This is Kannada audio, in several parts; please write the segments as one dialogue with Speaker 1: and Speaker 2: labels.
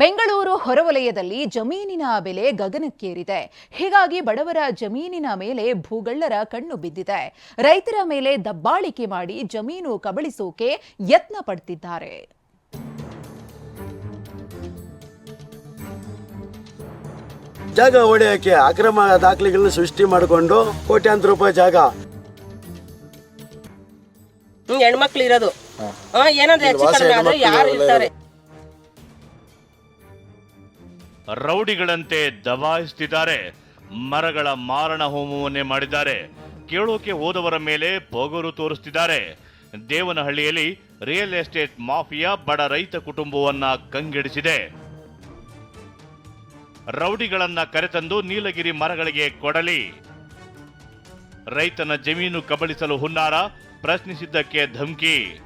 Speaker 1: ಬೆಂಗಳೂರು ಹೊರವಲಯದಲ್ಲಿ ಜಮೀನಿನ ಬೆಲೆ ಗಗನಕ್ಕೇರಿದೆ. ಹೀಗಾಗಿ ಬಡವರ ಜಮೀನಿನ ಮೇಲೆ ಭೂಗಳ್ಳರ ಕಣ್ಣು ಬಿದ್ದಿದೆ. ರೈತರ ಮೇಲೆ ದಬ್ಬಾಳಿಕೆ ಮಾಡಿ ಜಮೀನು ಕಬಳಿಸೋಕೆ ಯತ್ನ ಪಡ್ತಿದ್ದಾರೆ.
Speaker 2: ಜಾಗ ಹೊಡೆಯೋಕೆ ಅಕ್ರಮ ದಾಖಲೆಗಳನ್ನ ಸೃಷ್ಟಿ ಮಾಡಿಕೊಂಡು ಕೋಟ್ಯಾಂತರ ರೂಪಾಯಿ ಜಾಗ.
Speaker 3: ಹೆಣ್ಮಕ್ಳು ಇರೋದು. ಹಾ, ಏನಾದ್ರು ಹೆಚ್ಚು ಕಡಿಮೆ ಆದ್ರೆ ಯಾರು ಇರ್ತಾರೆ?
Speaker 4: ರೌಡಿಗಳಂತೆ ದಬಾಯಿಸುತ್ತಿದ್ದಾರೆ ಮರಗಳ ಮಾರಣ ಹೋಮವನ್ನೇ ಮಾಡಿದ್ದಾರೆ. ಕೇಳೋಕೆ ಹೋದವರ ಮೇಲೆ ಪೊಗರು ತೋರಿಸ್ತಿದ್ದಾರೆ. ದೇವನಹಳ್ಳಿಯಲ್ಲಿ ರಿಯಲ್ ಎಸ್ಟೇಟ್ ಮಾಫಿಯಾ ಬಡ ರೈತ ಕುಟುಂಬವನ್ನ ಕಂಗೆಡಿಸಿದೆ. ರೌಡಿಗಳನ್ನ ಕರೆತಂದು ನೀಲಗಿರಿ ಮರಗಳಿಗೆ ಕೊಡಲಿ. ರೈತನ ಜಮೀನು ಕಬಳಿಸಲು ಹುನ್ನಾರ, ಪ್ರಶ್ನಿಸಿದ್ದಕ್ಕೆ ಧಮಕಿ.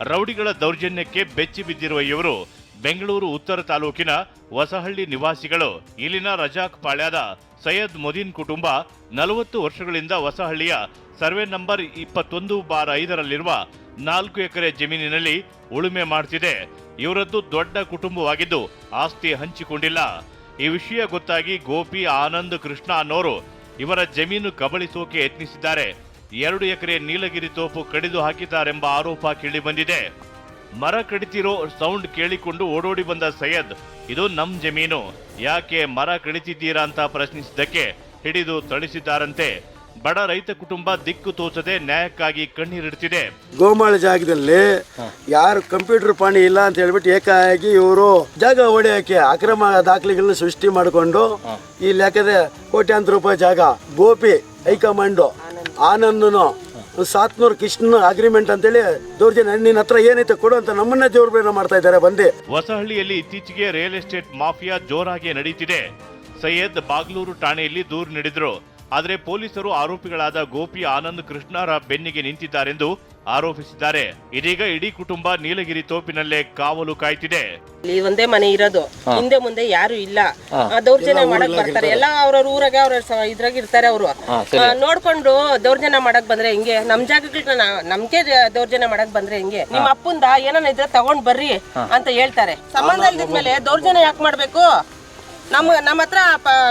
Speaker 4: ರೌಡಿಗಳ ದೌರ್ಜನ್ಯಕ್ಕೆ ಬೆಚ್ಚಿ ಬಿದ್ದಿರುವ ಇವರು ಬೆಂಗಳೂರು ಉತ್ತರ ತಾಲೂಕಿನ ಹೊಸಹಳ್ಳಿ ನಿವಾಸಿಗಳು. ಇಲ್ಲಿನ ರಜಾಕ್ ಪಾಳ್ಯದ ಸೈಯದ್ ಮೊದೀನ್ ಕುಟುಂಬ ನಲವತ್ತು ವರ್ಷಗಳಿಂದ ಹೊಸಹಳ್ಳಿಯ ಸರ್ವೆ ನಂಬರ್ ಇಪ್ಪತ್ತೊಂದು ಬಾರ್ ಐದರಲ್ಲಿರುವ ನಾಲ್ಕು ಎಕರೆ ಜಮೀನಿನಲ್ಲಿ ಉಳುಮೆ ಮಾಡ್ತಿದೆ. ಇವರದ್ದು ದೊಡ್ಡ ಕುಟುಂಬವಾಗಿದ್ದು ಆಸ್ತಿ ಹಂಚಿಕೊಂಡಿಲ್ಲ. ಈ ವಿಷಯ ಗೊತ್ತಾಗಿ ಗೋಪಿ ಆನಂದ್ ಕೃಷ್ಣ ಅನ್ನೋರು ಇವರ ಜಮೀನು ಕಬಳಿಸೋಕೆ ಯತ್ನಿಸಿದ್ದಾರೆ. ಎರಡು ಎಕರೆ ನೀಲಗಿರಿ ತೋಪು ಕಡಿದು ಹಾಕಿದ್ದಾರೆಂಬ ಆರೋಪ ಕೇಳಿಬಂದಿದೆ. ಮರ ಕಡಿತಿರೋ ಸೌಂಡ್ ಕೇಳಿಕೊಂಡು ಓಡೋಡಿ ಬಂದ ಸೈಯದ್ ಇದು ನಮ್ ಜಮೀನು ಯಾಕೆ ಮರ ಕಡಿತಿದ್ದೀರಾ ಅಂತ ಪ್ರಶ್ನಿಸಿದ್ದಕ್ಕೆ ಹಿಡಿದು ತಳಿಸಿದ್ದಾರಂತೆ ಬಡ ರೈತ ಕುಟುಂಬ ದಿಕ್ಕು ತೋಚದೆ ನ್ಯಾಯಕ್ಕಾಗಿ ಕಣ್ಣೀರಿಡ್ತಿದೆ.
Speaker 2: ಗೋಮಾಳ ಜಾಗದಲ್ಲಿ ಯಾರು ಕಂಪ್ಯೂಟರ್ ಪಾಣಿ ಇಲ್ಲ ಅಂತ ಹೇಳ್ಬಿಟ್ಟು ಏಕಾಗಿ ಇವರು ಜಾಗ ಹೊಡೆಯೋಕೆ ಅಕ್ರಮ ದಾಖಲೆಗಳನ್ನ ಸೃಷ್ಟಿ ಮಾಡಿಕೊಂಡು ಈ ಲೆಕ್ಕದ ಕೋಟ್ಯಾಂತರ ರೂಪಾಯಿ ಜಾಗ ಗೋಪಿ ಹೈಕಮಾಂಡು ಆನಂದನು, ಸಾತ್ನೂರ್ ಕೃಷ್ಣ ಅಗ್ರಿಮೆಂಟ್ ಅಂತೇಳಿ ದೌರ್ಜನ್ ನಿನ್ನ ಹತ್ರ ಏನೈತೆ ಕೊಡು ಅಂತ ನಮ್ಮನ್ನ ಜೋರ್ಬೇನ ಮಾಡ್ತಾ ಇದ್ದಾರೆ, ಬಂದೆ.
Speaker 4: ಹೊಸಹಳ್ಳಿಯಲ್ಲಿ ಇತ್ತೀಚೆಗೆ ರಿಯಲ್ ಎಸ್ಟೇಟ್ ಮಾಫಿಯಾ ಜೋರಾಗಿ ನಡೀತಿದೆ. ಸೈಯದ್ ಬಾಗ್ಲೂರು ಠಾಣೆಯಲ್ಲಿ ದೂರು ನೀಡಿದ್ರು. ಆದರೆ ಪೊಲೀಸರು ಆರೋಪಿಗಳಾದ ಗೋಪಿ ಆನಂದ್ ಕೃಷ್ಣರ ಬೆನ್ನಿಗೆ ನಿಂತಿದ್ದಾರೆಂದು ಆರೋಪಿಸಿದ್ದಾರೆ. ಇದೀಗ ಇಡೀ ಕುಟುಂಬ ನೀಲಗಿರಿ ತೋಪಿನಲ್ಲೇ ಕಾವಲು ಕಾಯ್ತಿದೆ.
Speaker 3: ಇಲ್ಲಿ ಒಂದೇ ಮನೆ ಇರೋದು. ಹಿಂದೆ ಮುಂದೆ ಯಾರು ಇಲ್ಲ. ಆ, ದೌರ್ಜನ್ಯ ಮಾಡಕ್ ಬರ್ತಾರೆ. ಎಲ್ಲ ಅವ್ರವ್ರ ಊರಾಗ ಅವ್ರ ಇದ್ರಾಗ ಇರ್ತಾರೆ ಅವರು. ನೋಡ್ಕೊಂಡು ದೌರ್ಜನ್ಯ ಮಾಡಕ್ ಬಂದ್ರೆ ಹಿಂಗೆ? ನಮ್ ಜಾಗಗಳನ್ನ ನಮ್ಗೆ ಜ- ದೌರ್ಜನ್ಯ ಮಾಡಕ್ ಬಂದ್ರೆ ಹಿಂಗೆ? ನಿಮ್ ಅಪ್ಪಂದ ಏನನ್ನ ಇದ್ರೆ ತಗೊಂಡ್ ಬರ್ರಿ ಅಂತ ಹೇಳ್ತಾರೆ. ಸಂಬಂಧ ಇಲ್ದಿದ್ಮೇಲೆ ದೌರ್ಜನ್ಯ ಯಾಕೆ ಮಾಡ್ಬೇಕು? ನಮ್ ನಮ್ಮ ಹತ್ರ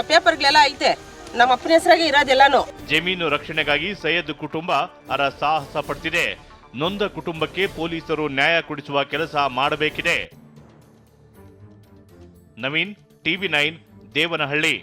Speaker 3: ಪೇಪರ್ಗಳೆಲ್ಲ ಐತೆ. ನಮ್ಮ ಅಪ್ಪನ ಹೆಸರಾಗೆ ಇರೋದೆಲ್ಲಾನು
Speaker 4: ಜಮೀನು ರಕ್ಷಣೆಗಾಗಿ ಸೈಯದ್ ಕುಟುಂಬ ಅರ ಸಾಹಸ ಪಡ್ತಿದೆ. ನೊಂದ ಕುಟುಂಬಕ್ಕೆ ಪೊಲೀಸರು ನ್ಯಾಯ ಕೊಡಿಸುವ ಕೆಲಸ ಮಾಡಬೇಕಿದೆ. Naveen, TV nine, Devanahalli.